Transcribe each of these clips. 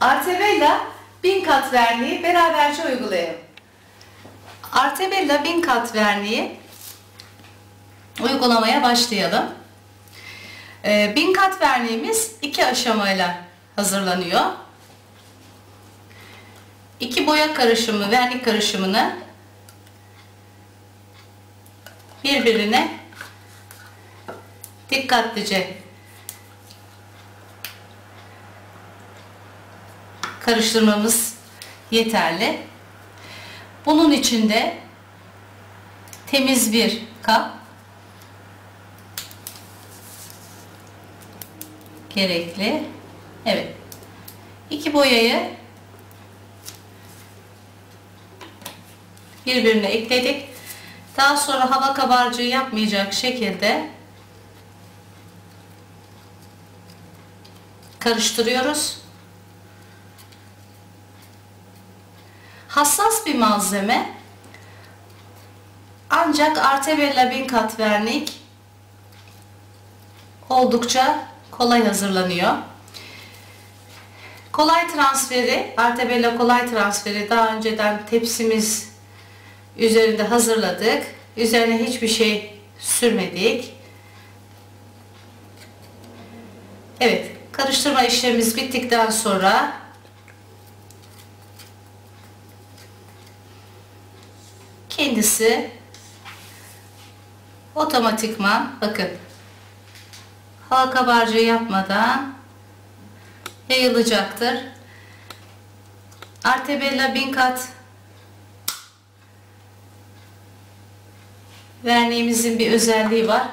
Artebella bin kat verniği beraberce uygulayalım. Artebella bin kat verniği uygulamaya başlayalım. Ee, bin kat verniğimiz iki aşamayla hazırlanıyor. İki boya karışımı, vernik karışımını birbirine dikkatlice karıştırmamız yeterli. Bunun içinde temiz bir kap gerekli. Evet. İki boyayı birbirine ekledik. Daha sonra hava kabarcığı yapmayacak şekilde karıştırıyoruz. Hassas bir malzeme ancak Artebella bin kat vernik oldukça kolay hazırlanıyor. Kolay transferi, Artebella kolay transferi daha önceden tepsimiz üzerinde hazırladık. Üzerine hiçbir şey sürmedik. Evet, karıştırma işlemimiz bittikten sonra kendisi otomatikman bakın hava kabarcığı yapmadan yayılacaktır. Artebella bin kat verniğimizin bir özelliği var.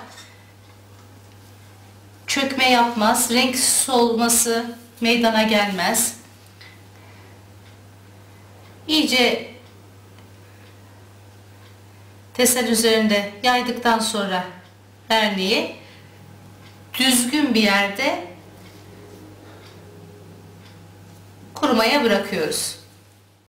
Çökme yapmaz, renk solması meydana gelmez. İyice tesen üzerinde yaydıktan sonra verniği düzgün bir yerde kurumaya bırakıyoruz.